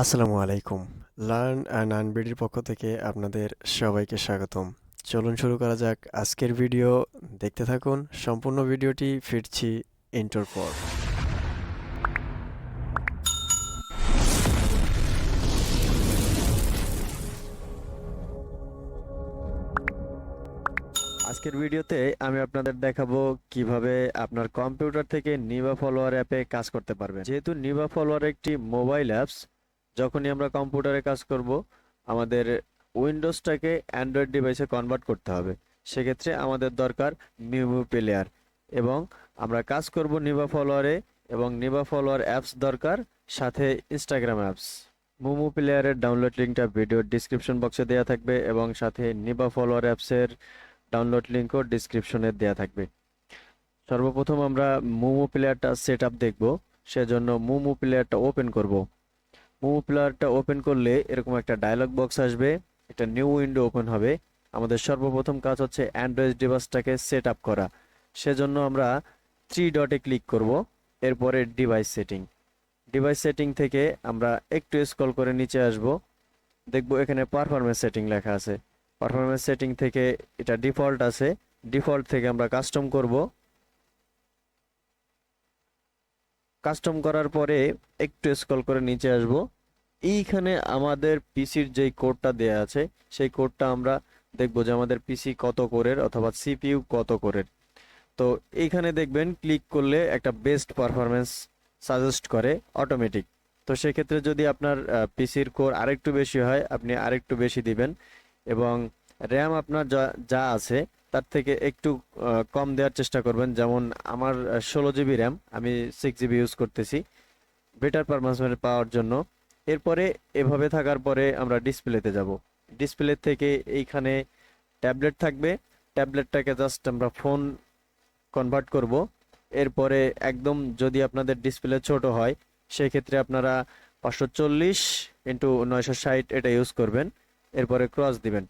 আসসালামু আলাইকুম। Learn and আনবিডির পক্ষ থেকে আপনাদের সবাইকে স্বাগতম। চলুন শুরু করা যাক আজকের ভিডিও। দেখতে থাকুন, সম্পূর্ণ ভিডিওটি, ফিরছি ইন্টোর পর। আজকের ভিডিওতে আমি আপনাদের দেখাবো কীভাবে আপনার কম্পিউটার থেকে নিভা ফলোয়ার অ্যাপে কাজ করতে পারবেন। যেহেতু নিভা ফলোয়ার একটি মোবাইল অ্যাপস যখনই আমরা কম্পিউটারে কাজ করব, আমাদের উইন্ডোজটাকে অ্যান্ড্রয়েড ডিভাইসে কনভার্ট করতে হবে। সেক্ষেত্রে আমাদের দরকার মিউমিউ প্লেয়ার এবং আমরা কাজ করব নিভা ফলোয়ারে এবং নিভা ফলোয়ার অ্যাপস দরকার, সাথে ইনস্টাগ্রাম অ্যাপস। মুমু প্লেয়ারের ডাউনলোড লিঙ্কটা ভিডিওর ডিসক্রিপশন বক্সে দেওয়া থাকবে এবং সাথে নিভা ফলোয়ার অ্যাপসের ডাউনলোড লিঙ্কও ডিসক্রিপশনে দেওয়া থাকবে। সর্বপ্রথম আমরা মুমু প্লেয়ারটা সেট আপ দেখব, সেজন্য মুমু প্লেয়ারটা ওপেন করব। মোমো প্লেয়ারটা ওপেন করলে এরকম একটা ডায়লগ বক্স আসবে। একটা নিউ উইন্ডো ওপেন হবে। আমাদের সর্বপ্রথম কাজ হচ্ছে অ্যান্ড্রয়েড ডিভাইসটাকে সেট আপ করা। সেজন্য আমরা থ্রি ডটে ক্লিক করব, এরপরে ডিভাইস সেটিং ডিভাইস সেটিং থেকে আমরা একটু স্ক্রল করে নিচে আসব। দেখব এখানে পারফরমেন্স সেটিং লেখা আছে। পারফরমেন্স সেটিং থেকে এটা ডিফল্ট আছে। ডিফল্ট থেকে আমরা কাস্টম করব। কাস্টম করার পরে একটু স্ক্রল করে নিচে আসব। এইখানে আমাদের পিসির যেই কোডটা দেয়া আছে, সেই কোডটা আমরা দেখব যে আমাদের পিসি কত কোরের অথবা সিপিইউ কত কোরের তো এইখানে দেখবেন ক্লিক করলে একটা বেস্ট পারফরমেন্স সাজেস্ট করে অটোমেটিক তো সেক্ষেত্রে যদি আপনার পিসির কোর আরেকটু বেশি হয়, আপনি আরেকটু বেশি দিবেন এবং র্যাম আপনার যা যা আছে, তার থেকে একটু কম দেওয়ার চেষ্টা করবেন। যেমন আমার ষোলো জিবি র্যাম, আমি সিক্স জিবি ইউজ করতেছি বেটার পারফরমেন্স পাওয়ার জন্য। এরপরে এভাবে থাকার পরে আমরা ডিসপ্লেতে যাব। ডিসপ্লে থেকে এইখানে ট্যাবলেট থাকবে। ট্যাবলেটটাকে জাস্ট আমরা ফোন কনভার্ট করব। এরপরে একদম যদি আপনাদের ডিসপ্লে ছোট হয় সেই ক্ষেত্রে আপনারা পাঁচশো চল্লিশ ইন্টু নয়শো ষাট এটা ইউজ করবেন। এরপরে ক্রস দিবেন।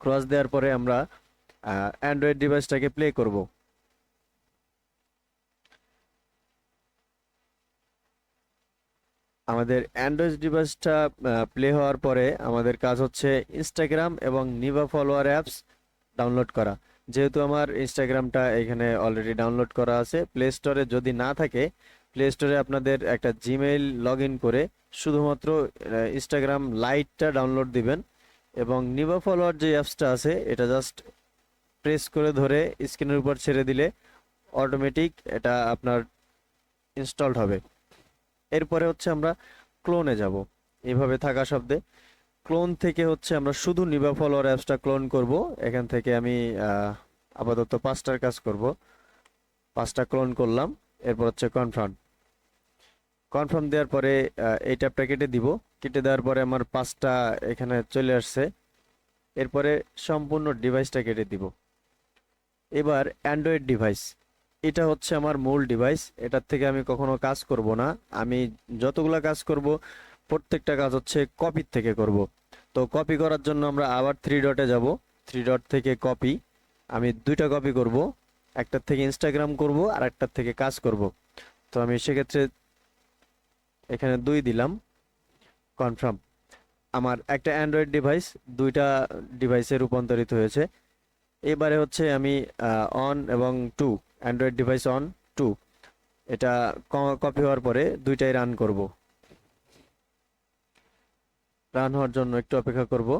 ক্রস দেওয়ার পরে আমরা অ্যান্ড্রয়েড ডিভাইসটাকে প্লে করব। আমাদের অ্যান্ড্রয়েড ডিভাইসটা প্লে হওয়ার পরে আমাদের কাজ হচ্ছে ইনস্টাগ্রাম এবং নিভা ফলোয়ার অ্যাপস ডাউনলোড করা। যেহেতু আমার ইনস্টাগ্রামটা এখানে অলরেডি ডাউনলোড করা আছে প্লে স্টোরে যদি না থাকে প্লে স্টোরে আপনাদের একটা জিমেইল লগ করে শুধুমাত্র ইনস্টাগ্রাম লাইটটা ডাউনলোড দিবেন। এবং নিভা ফলোয়ার যে অ্যাপসটা আছে, এটা জাস্ট প্রেস করে ধরে স্ক্রিনের উপর ছেড়ে দিলে অটোমেটিক এটা আপনার ইনস্টলড হবে। এরপরে হচ্ছে আমরা ক্লোনে যাব। এইভাবে থাকা শব্দে ক্লোন থেকে হচ্ছে আমরা শুধু নিভা ফলোয়ার অ্যাপসটা ক্লোন করব। এখান থেকে আমি আপাতত পাঁচটার কাজ করব। পাঁচটা ক্লোন করলাম, এরপর হচ্ছে কনফার্ম কনফার্ম দেওয়ার পরে এই ট্যাবটা কেটে দিব। কেটে দেওয়ার পরে আমার পাঁচটা এখানে চলে আসছে। এরপরে সম্পূর্ণ ডিভাইসটা কেটে দিব। এবার অ্যান্ড্রয়েড ডিভাইস। এটা হচ্ছে আমার মূল ডিভাইস। এটার থেকে আমি কখনো কাজ করব না। আমি যতগুলো কাজ করব, প্রত্যেকটা কাজ হচ্ছে কপির থেকে করব। তো কপি করার জন্য আমরা আবার থ্রি ডটে যাব। থ্রি ডট থেকে কপি আমি দুইটা কপি করব। একটার থেকে ইনস্টাগ্রাম করব আর একটার থেকে কাজ করব। তো আমি সেক্ষেত্রে এখানে দুই দিলাম। কনফার্ম আমার একটা অ্যান্ড্রয়েড ডিভাইস দুইটা ডিভাইসে রূপান্তরিত হয়েছে। এবারে হচ্ছে আমি অন এবং two Android device one two এটা কপি হওয়ার পরে দুইটাই রান করব। রান হওয়ার জন্য একটু অপেক্ষা করব।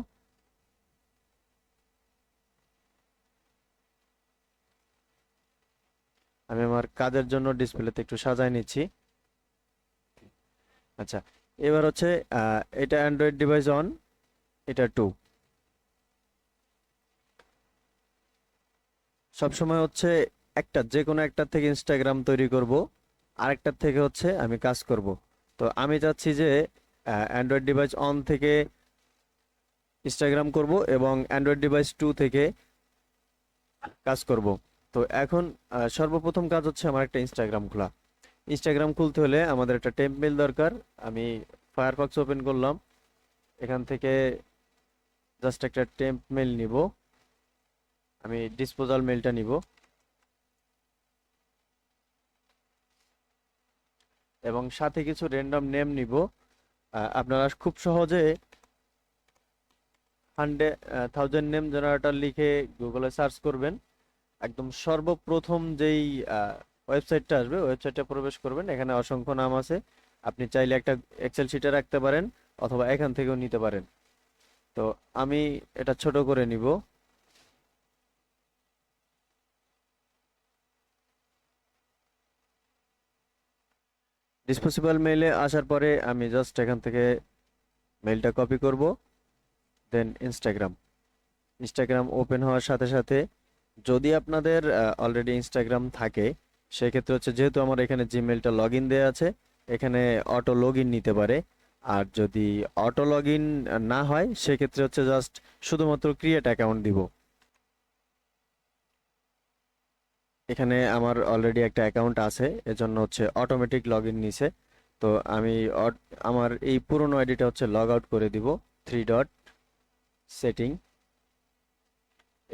আমি আমার কাজের জন্য ডিসপ্লেতে একটু সাজায় নিচ্ছি। আচ্ছা এবার হচ্ছে এটা অ্যান্ড্রয়েড ডিভাইস অন এটা টু সবসময় হচ্ছে একটা যে কোনো একটার থেকে ইনস্টাগ্রাম তৈরি করব, আরেকটার থেকে হচ্ছে আমি কাজ করব। তো আমি চাচ্ছি যে অ্যান্ড্রয়েড ডিভাইস অন থেকে ইনস্টাগ্রাম করব এবং অ্যান্ড্রয়েড ডিভাইস টু থেকে কাজ করব। তো এখন সর্বপ্রথম কাজ হচ্ছে আমার একটা ইনস্টাগ্রাম খোলা। ইনস্টাগ্রাম খুলতে হলে আমাদের একটা টেম্প মেল দরকার। আমি ফায়ারফক্স ওপেন করলাম। এখান থেকে জাস্ট একটা টেম্প মেল নিব। আমি ডিসপোজাল মেলটা নিব। এবং সাথে কিছু র্যান্ডম নেম নিব। আপনারা খুব সহজে হান্ড্রেড থাউজেন্ড নেম জেনারেটর লিখে গুগলে সার্চ করবেন। একদম সর্বপ্রথম যেই ওয়েবসাইটটা আসবে, ওয়েবসাইটে প্রবেশ করবেন, এখানে অসংখ্য নাম আছে। আপনি চাইলে একটা এক্সেল শিটে রাখতে পারেন অথবা এখান থেকেও নিতে পারেন। তো আমি এটা ছোট করে নিব। ডিসপোসিবল মেইলে আসার পরে আমি জাস্ট এখান থেকে মেইলটা কপি করব দেন ইনস্টাগ্রাম ইনস্টাগ্রাম ওপেন হওয়ার সাথে সাথে যদি আপনাদের অলরেডি ইনস্টাগ্রাম থাকে সেক্ষেত্রে হচ্ছে যেহেতু আমার এখানে জিমেলটা লগ ইন দেওয়া আছে, এখানে অটো লগ ইন নিতে পারে। আর যদি অটো লগ ইন না হয়, সেক্ষেত্রে হচ্ছে জাস্ট শুধুমাত্র ক্রিয়েট অ্যাকাউন্ট দিব। এখানে আমার অলরেডি একটা অ্যাকাউন্ট আছে, এজন্য হচ্ছে অটোমেটিক লগ ইন নিছে। তো আমি আমার এই পুরনো আইডিটা হচ্ছে লগ আউট করে দিব থ্রি ডট সেটিং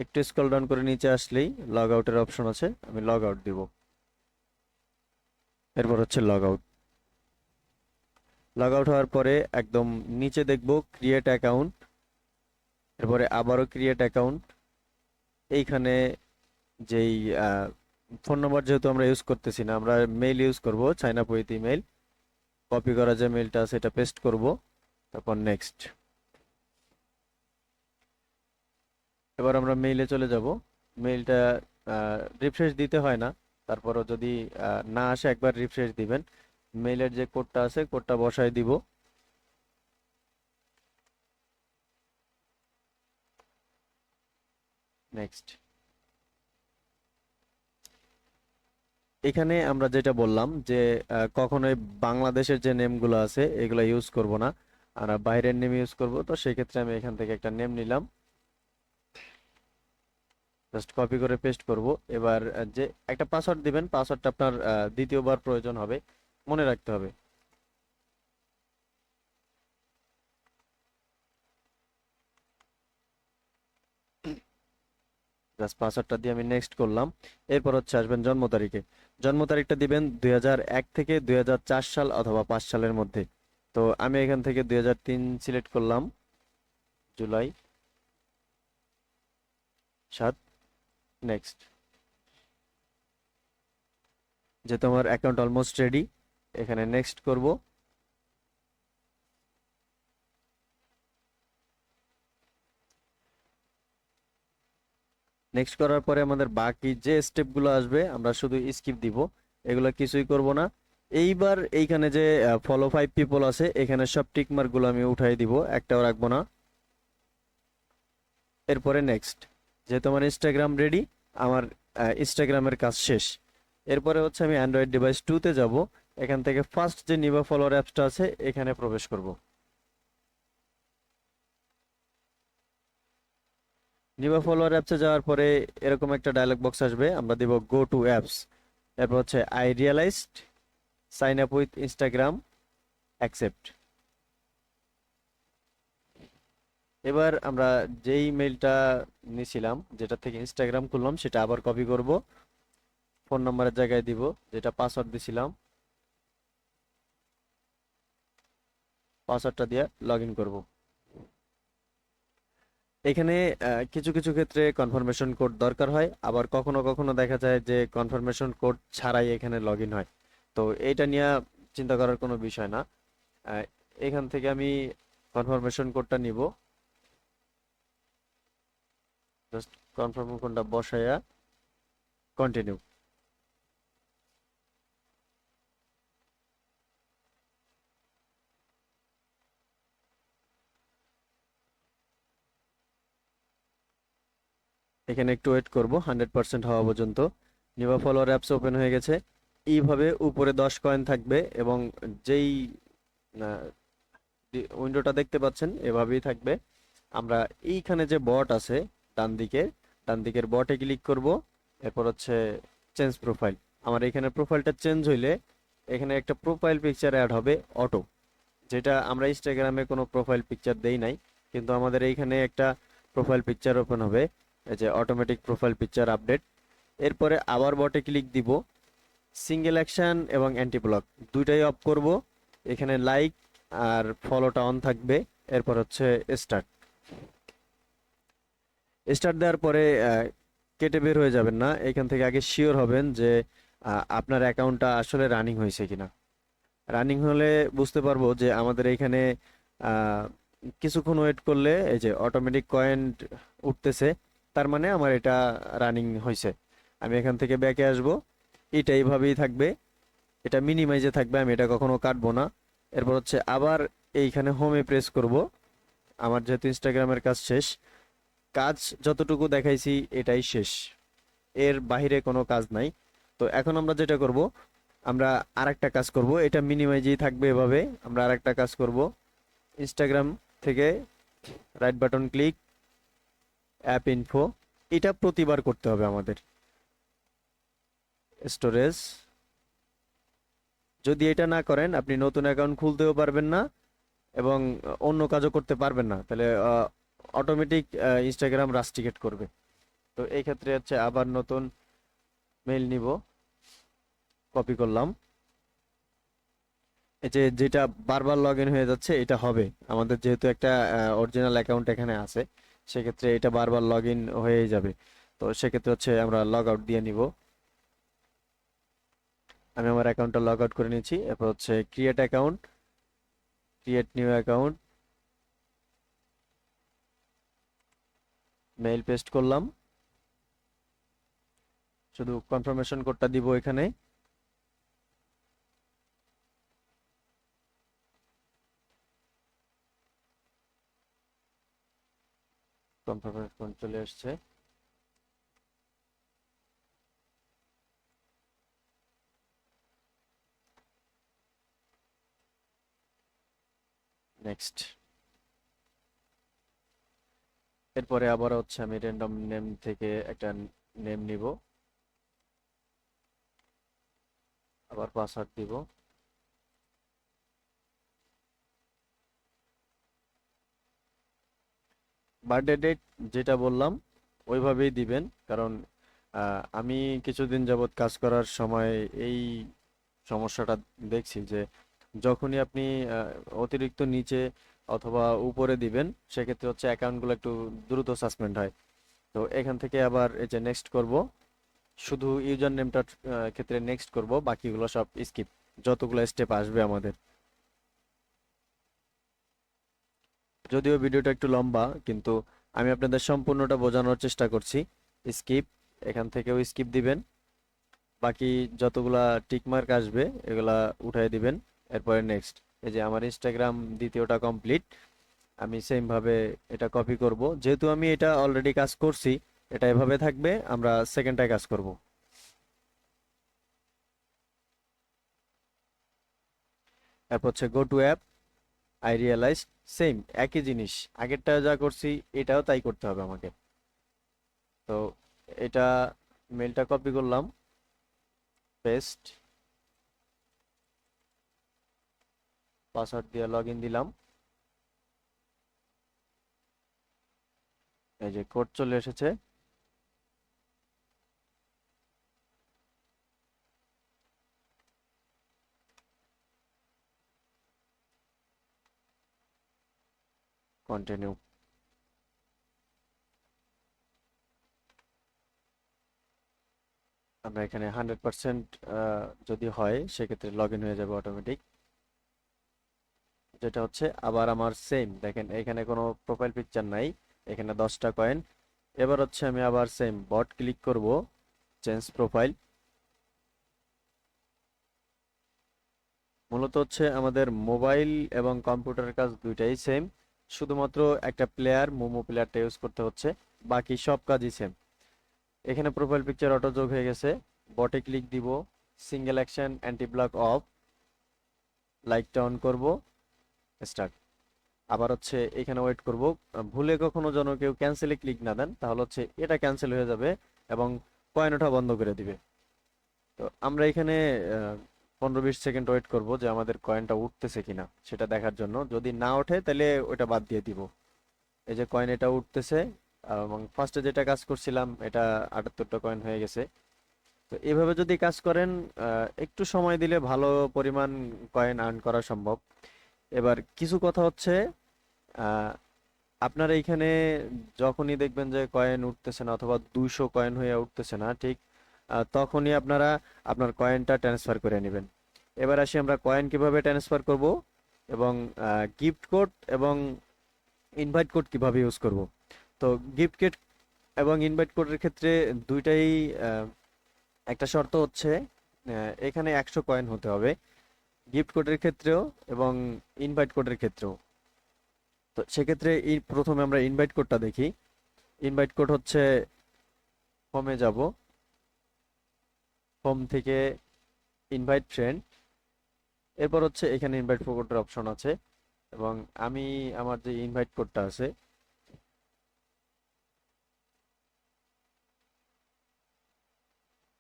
একটু স্ক্রল ডাউন করে নিচে আসলেই লগ আউটের অপশন আছে, আমি লগ আউট দিব। এরপর হচ্ছে লগ আউট লগ আউট হওয়ার পরে একদম নিচে দেখব ক্রিয়েট অ্যাকাউন্ট এরপরে আবারও ক্রিয়েট অ্যাকাউন্ট এইখানে যেই ফোন নম্বর যেহেতু আমরা ইউজ করতেছি না, আমরা মেইল ইউজ করব চাইনা পৈত ইমেল কপি করা যে মেইলটা আছে, এটা পেস্ট করব। তারপর নেক্সট এবার আমরা মেইলে চলে যাব। মেইলটা রিফ্রেশ দিতে হয় না। তারপরও যদি না আসে একবার রিফ্রেশ দিবেন। মেইলের যে কোডটা আছে কোডটা বসায় দিব। নেক্সট এখানে আমরা যেটা বললাম যে কখনোই বাংলাদেশের যে নেমগুলো আছে, এগুলো ইউজ করব না। আর বাইরের নেম ইউজ করব, তো সেক্ষেত্রে আমি এখান থেকে একটা নেম নিলাম। জাস্ট কপি করে পেস্ট করব। এবার যে একটা পাসওয়ার্ড দিবেন পাসওয়ার্ডটা আপনার দ্বিতীয়বার প্রয়োজন হবে। মনে রাখতে হবে। জাস্ট পাসওয়ার্ডটা দিয়ে আমি নেক্সট করলাম। এরপর হচ্ছে আসবেন জন্ম তারিখে। জন্ম তারিখটা দিবেন দুই হাজার এক থেকে দু হাজার চার সাল অথবা পাঁচ সালের মধ্যে। তো আমি এখান থেকে দুই হাজার তিন সিলেক্ট করলাম। জুলাই সাত। নেক্সট যেহেতু আমার অ্যাকাউন্ট অলমোস্ট রেডি এখানে নেক্সট করব। নেক্সট করার পরে আমাদের বাকি যে স্টেপগুলো আসবে, আমরা শুধু স্কিপ দিব। এগুলো কিছুই করব না। এইবার এইখানে যে ফলো ফাইভ পিপল আছে, এখানে সব টিক মার্কগুলো আমি উঠাই দিব, একটাও রাখব না। এরপরে নেক্সট যেহেতু আমার ইনস্টাগ্রাম রেডি আমার ইনস্টাগ্রামের কাজ শেষ। এরপরে হচ্ছে আমি অ্যান্ড্রয়েড ডিভাইস টুতে যাব। এখান থেকে ফার্স্ট যে নিবা ফলোয়ার অ্যাপসটা আছে, এখানে প্রবেশ করব। নিবা ফলোয়ার অ্যাপসে যাওয়ার পরে এরকম একটা ডায়লগ বক্স আসবে, আমরা দিব গো টু অ্যাপস এরপর হচ্ছে I realised sign up with Instagram accept এবার আমরা যেই মেইলটা নিছিলাম, যেটা থেকে ইনস্টাগ্রাম খুললাম, সেটা আবার কপি করব। ফোন নাম্বারের জায়গায় দিব, যেটা পাসওয়ার্ড দিছিলাম। পাসওয়ার্ডটা দিয়ে লগ ইন করব। এখানে কিছু কিছু ক্ষেত্রে কনফার্মেশন কোড দরকার হয়। আবার কখনো কখনো দেখা যায় যে কনফার্মেশন কোড ছাড়াই এখানে লগ ইন হয়। তো এইটা নিয়ে চিন্তা করার কোনো বিষয় না। এখান থেকে আমি কনফার্মেশন কোডটা নিব। জাস্ট কনফার্ম কোডটা বসাইয়া কন্টিনিউ এখানে একটু ওয়েট করব হান্ড্রেড পার্সেন্ট হওয়া পর্যন্ত। নিবা ফলোয়ার অ্যাপস ওপেন হয়ে গেছে। এইভাবে উপরে দশ কয়েন থাকবে এবং যেই উইন্ডোটা দেখতে পাচ্ছেন এভাবেই থাকবে। আমরা এইখানে যে বট আছে ডান দিকে, ডান দিকের বটে ক্লিক করব। এরপর হচ্ছে চেঞ্জ প্রোফাইল আমার এখানে প্রোফাইলটা চেঞ্জ হইলে এখানে একটা প্রোফাইল পিকচার অ্যাড হবে অটো যেটা আমরা ইনস্টাগ্রামে কোনো প্রোফাইল পিকচার দেই নাই, কিন্তু আমাদের এইখানে একটা প্রোফাইল পিকচার ওপেন হবে, এই যে অটোমেটিক প্রোফাইল পিকচার আপডেট এরপরে আবার বটে ক্লিক দিব সিঙ্গেল অ্যাকশন এবং অ্যান্টি ব্লক দুইটাই অফ করব, এখানে লাইক আর ফলোটা অন থাকবে, এরপর হচ্ছে স্টার্ট স্টার্ট দেওয়ার পরে কেটে বের হয়ে যাবেন না। এখান থেকে আগে শিওর হবেন যে আপনার অ্যাকাউন্টটা আসলে রানিং হয়েছে কিনা। রানিং হলে বুঝতে পারব যে আমাদের এখানে কিছুক্ষণ ওয়েট করলে এই যে অটোমেটিক কয়েন উঠতেছে, তার মানে আমার এটা রানিং হয়েছে। আমি এখান থেকে ব্যাকে আসব। এটা এইভাবেই থাকবে। এটা মিনিমাইজে থাকবে। আমি এটা কখনো কাটবো না। এরপর হচ্ছে আবার এইখানে হোমে প্রেস করব। আমার যেহেতু ইনস্টাগ্রামের কাজ শেষ কাজ যতটুকু দেখাইছি, এটাই শেষ। এর বাইরে কোনো কাজ নাই। তো এখন আমরা যেটা করব, আমরা আরেকটা কাজ করব। এটা মিনিমাইজেই থাকবে এভাবে। আমরা আরেকটা কাজ করব। ইনস্টাগ্রাম থেকে right button click app info এটা প্রতিবার করতে হবে আমাদের। স্টোরেজ যদি এটা না করেন, আপনি নতুন অ্যাকাউন্ট খুলতেও পারবেন না এবং অন্য কাজও করতে পারবেন না। তাহলে অটোমেটিক ইনস্টাগ্রাম রাস্টিকেট করবে। তো এই ক্ষেত্রে হচ্ছে আবার নতুন মেইল নিব। কপি করলাম। এই যে যেটা বারবার লগ ইন হয়ে যাচ্ছে, এটা হবে। আমাদের যেহেতু একটা অরিজিনাল অ্যাকাউন্ট এখানে আছে, সেক্ষেত্রে এটা বারবার লগ ইন হয়েই যাবে। তো সেক্ষেত্রে হচ্ছে আমরা লগ আউট দিয়ে নিব। আমি আমার অ্যাকাউন্টটা লগ আউট করে নিয়েছি। এরপর হচ্ছে create account create new account mail paste করলাম। শুধু কনফার্মেশন কোডটা দিব এখানে। কনফার্মেশন চলে আসছে। নেক্সট এরপরে আবার হচ্ছে আমি র্যান্ডম নেম থেকে একটা নেম নিব। আবার পাসওয়ার্ড দিব। বার্থডে ডেট যেটা বললাম, ওইভাবেই দিবেন। কারণ আমি কিছুদিন যাবৎ কাজ করার সময় এই সমস্যাটা দেখছি যে, যখনই আপনি অতিরিক্ত নিচে অথবা উপরে দিবেন, সেক্ষেত্রে হচ্ছে অ্যাকাউন্টগুলো একটু দ্রুত সাসপেন্ড হয়। তো এখান থেকে আবার এই যে নেক্সট করব, শুধু ইউজার নেমটার ক্ষেত্রে নেক্সট করব, বাকিগুলো সব স্কিপ যতগুলো স্টেপ আসবে আমাদের। যদিও ভিডিওটা একটু লম্বা, কিন্তু আমি আপনাদের সম্পূর্ণটা বোঝানোর চেষ্টা করছি। স্কিপ এখান থেকেও স্কিপ দিবেন। বাকি যতগুলা টিকমার্ক আসবে, এগুলা উঠাই দিবেন। এরপরে নেক্সট এই যে আমার ইনস্টাগ্রাম দ্বিতীয়টা কমপ্লিট আমি সেম ভাবে এটা কপি করব। যেহেতু আমি এটা অলরেডি কাজ করছি, এটা এভাবে থাকবে, আমরা সেকেন্ডটায় কাজ করব। এরপর হচ্ছে go to app I realise same একই জিনিস। আগেরটা যা করছি, এটাও তাই করতে হবে আমাকে। তো এটা মেলটা কপি করলাম পেস্ট পাসওয়ার্ড দিয়ে লগ দিলাম। এই যে কোড চলে এসেছে। কন্টিনিউ আমরা এখানে হান্ড্রেড পার্সেন্ট যদি হয়, সেক্ষেত্রে লগ ইন হয়ে যাবে অটোমেটিক যেটা হচ্ছে আবার আমার সেম দেখেন, এখানে কোনো প্রোফাইল পিকচার নাই, এখানে দশটা কয়েন এবার হচ্ছে আমি আবার সেম বট ক্লিক করব চেঞ্জ প্রোফাইল মূলত হচ্ছে আমাদের মোবাইল এবং কম্পিউটারের কাজ দুইটাই সেম শুধুমাত্র একটা প্লেয়ার মোমো প্লেয়ারটা ইউজ করতে হচ্ছে, বাকি সব কাজই সেম এখানে প্রোফাইল পিকচার অটো যোগ হয়ে গেছে। বটে ক্লিক দিব single action anti block off লাইকটা অন করব। স্টার্ট। আবার হচ্ছে এখানে ওয়েট করব। ভুলে কখনো যেন কেউ ক্যান্সেলে ক্লিক না দেন, তাহলে হচ্ছে এটা ক্যান্সেল হয়ে যাবে এবং কয়েন ওঠা বন্ধ করে দিবে। তো আমরা এখানে পনেরো বিশ সেকেন্ড ওয়েট করব যে আমাদের কয়েনটা উঠতেছে কিনা, সেটা দেখার জন্য। যদি না ওঠে, তাহলে ওটা বাদ দিয়ে দিব। এই যে কয়েন এটা উঠতেছে, এবং ফার্স্টে যেটা কাজ করছিলাম, এটা আটাত্তরটা কয়েন হয়ে গেছে। তো এভাবে যদি কাজ করেন একটু সময় দিলে ভালো পরিমাণ কয়েন আর্ন করা সম্ভব। এবার কিছু কথা হচ্ছে আপনার এইখানে যখনই দেখবেন যে কয়েন উঠতেছে না অথবা দুইশো কয়েন হয়ে উঠতেছে না, ঠিক তখনই আপনারা আপনার কয়েনটা ট্রান্সফার করে নেবেন। এবার আসি আমরা কয়েন কীভাবে ট্রান্সফার করব এবং গিফট কোড এবং ইনভাইট কোড কীভাবে ইউজ করব। তো গিফট কোড এবং ইনভাইট কোডের ক্ষেত্রে দুইটাই একটা শর্ত হচ্ছে এখানে একশো কয়েন হতে হবে। গিফট কোডের ক্ষেত্রেও এবং ইনভাইট কোডের ক্ষেত্রেও। তো সেক্ষেত্রে এই প্রথমে আমরা ইনভাইট কোডটা দেখি। ইনভাইট কোড হচ্ছে হোমে যাব। হোম থেকে ইনভাইট ফ্রেন্ড এরপর হচ্ছে এখানে ইনভাইট কোডের অপশন আছে এবং আমি আমার যে ইনভাইট কোডটা আছে,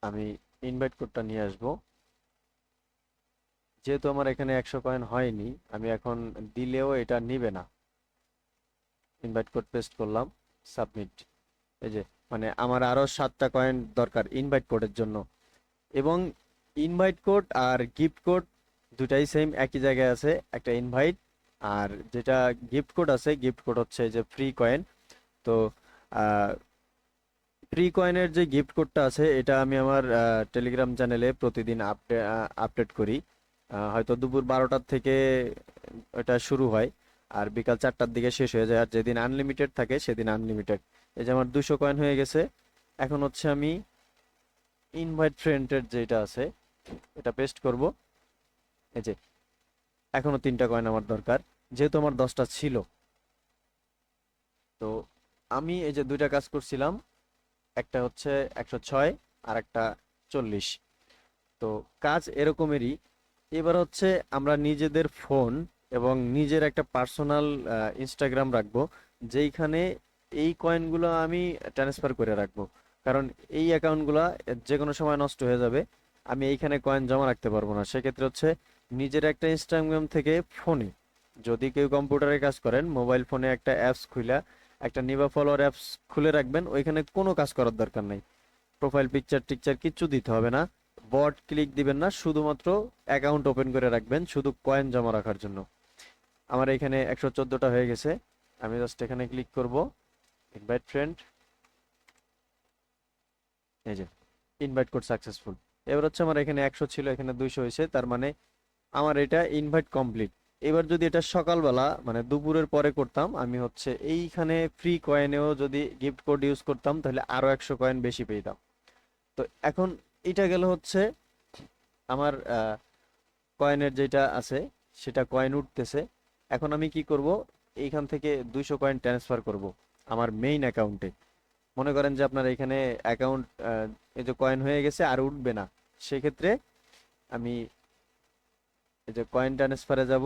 আমি ইনভাইট কোডটা নিয়ে আসব। যেহেতু আমার এখানে একশো কয়েন হয়নি, আমি এখন দিলেও এটা নিবে না। ইনভাইট কোড পেস্ট করলাম সাবমিট এই যে মানে আমার আরও সাতটা কয়েন দরকার ইনভাইট কোডের জন্য। এবং ইনভাইট কোড আর গিফট কোড দুটাই সেম একই জায়গায় আছে, একটা ইনভাইট আর যেটা গিফট কোড আছে গিফট কোড হচ্ছে যে ফ্রি কয়েন তো ফ্রি কয়েনের যে গিফট কোডটা আছে, এটা আমি আমার টেলিগ্রাম চ্যানেলে প্রতিদিন আপডে আপডেট করি। হয়তো দুপুর বারোটার থেকে এটা শুরু হয়, আর বিকাল চারটার দিকে শেষ হয়ে যায়। আর যেদিন আনলিমিটেড থাকে, সেদিন আনলিমিটেড এই যে আমার দুশো কয়েন হয়ে গেছে। এখন হচ্ছে আমি ইনভাইট ফ্রেন্ডের যেটা আছে, এটা পেস্ট করব। এই যে, এখনও তিনটা কয়েন আমার দরকার। যেহেতু আমার দশটা ছিল। তো আমি এই যে দুইটা কাজ করছিলাম। একটা হচ্ছে একশো ছয়, আর একটা চল্লিশ। তো কাজ এরকমেরই। এবার হচ্ছে আমরা নিজেদের ফোন এবং নিজের একটা পার্সোনাল ইনস্টাগ্রাম রাখব, যেইখানে এই কয়েনগুলো আমি ট্রান্সফার করে রাখব। কারণ এই অ্যাকাউন্টগুলো যে কোনো সময় নষ্ট হয়ে যাবে, আমি এইখানে কয়েন জমা রাখতে পারব না। সেক্ষেত্রে হচ্ছে নিজের একটা ইনস্টাগ্রাম থেকে ফোনে, যদি কেউ কম্পিউটারে কাজ করেন, মোবাইল ফোনে একটা অ্যাপস খুলে একটা নিবা ফলোয়ার অ্যাপস খুলে রাখবেন, ওইখানে কোনো কাজ করার দরকার নেই। প্রোফাইল পিকচার টিকচার কিচ্ছু দিতে হবে না। বট ক্লিক দিবেন না, শুধুমাত্র অ্যাকাউন্ট ওপেন করে রাখবেন, শুধু কয়েন জমা রাখার জন্য। আমার এখানে একশো চোদ্দোটা হয়ে গেছে, আমি জাস্ট এখানে ক্লিক করব ইনভাইট ফ্রেন্ড এই যে ইনভাইট কোড সাকসেসফুল এবার হচ্ছে আমার এখানে একশো ছিল, এখানে দুইশো হয়েছে, তার মানে আমার এটা ইনভাইট কমপ্লিট এবার যদি এটা সকালবেলা মানে দুপুরের পরে করতাম, আমি হচ্ছে এইখানে ফ্রি কয়েনেও যদি গিফট কোড ইউজ করতাম, তাহলে আরও একশো কয়েন বেশি পেতাম। তো এখন এটা গেল হচ্ছে আমার কয়েনের যেটা আছে, সেটা কয়েন উঠতেছে। এখন আমি কি করব? এইখান থেকে দুইশো কয়েন ট্রান্সফার করব আমার মেইন অ্যাকাউন্টে মনে করেন যে আপনার এখানে অ্যাকাউন্ট এই যে কয়েন হয়ে গেছে আর উঠবে না। সেক্ষেত্রে আমি এই যে কয়েন ট্রান্সফারে যাব।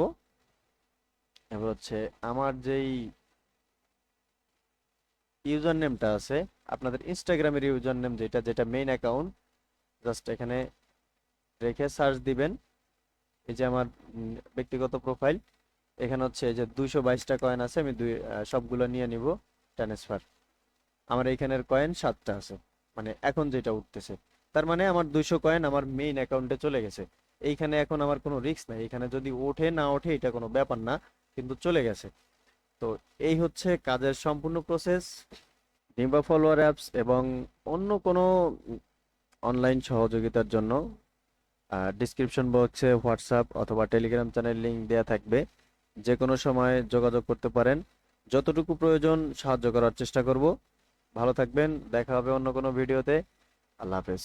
এবার হচ্ছে আমার যেই ইউজার নেমটা আছে, আপনাদের ইনস্টাগ্রামের ইউজার নেম যেটা যেটা মেইন অ্যাকাউন্ট জাস্ট এখানে রেখে সার্চ দিবেন। এই যে আমার ব্যক্তিগত প্রোফাইল এখানে হচ্ছে যে দুইশো বাইশটা কয়েন আছে, আমি দুই সবগুলো নিয়ে নিব ট্রান্সফার আমার এইখানের কয়েন সাতটা আছে মানে এখন যেটা উঠতেছে। তার মানে আমার দুইশো কয়েন আমার মেইন অ্যাকাউন্টে চলে গেছে। এইখানে এখন আমার কোনো রিস্ক নাই। এখানে যদি ওঠে, না ওঠে, এটা কোনো ব্যাপার না, কিন্তু চলে গেছে। তো এই হচ্ছে কাজের সম্পূর্ণ প্রসেস নিম্বা ফলোয়ার অ্যাপস এবং অন্য কোনো অনলাইন সহযোগিতার জন্য ডিসক্রিপশন বক্সে হোয়াটসঅ্যাপ অথবা টেলিগ্রাম চ্যানেল লিঙ্ক দেওয়া থাকবে। যে কোনো সময় যোগাযোগ করতে পারেন। যতটুকু প্রয়োজন সাহায্য করার চেষ্টা করব। ভালো থাকবেন। দেখা হবে অন্য কোনো ভিডিওতে আল্লাহ হাফেজ।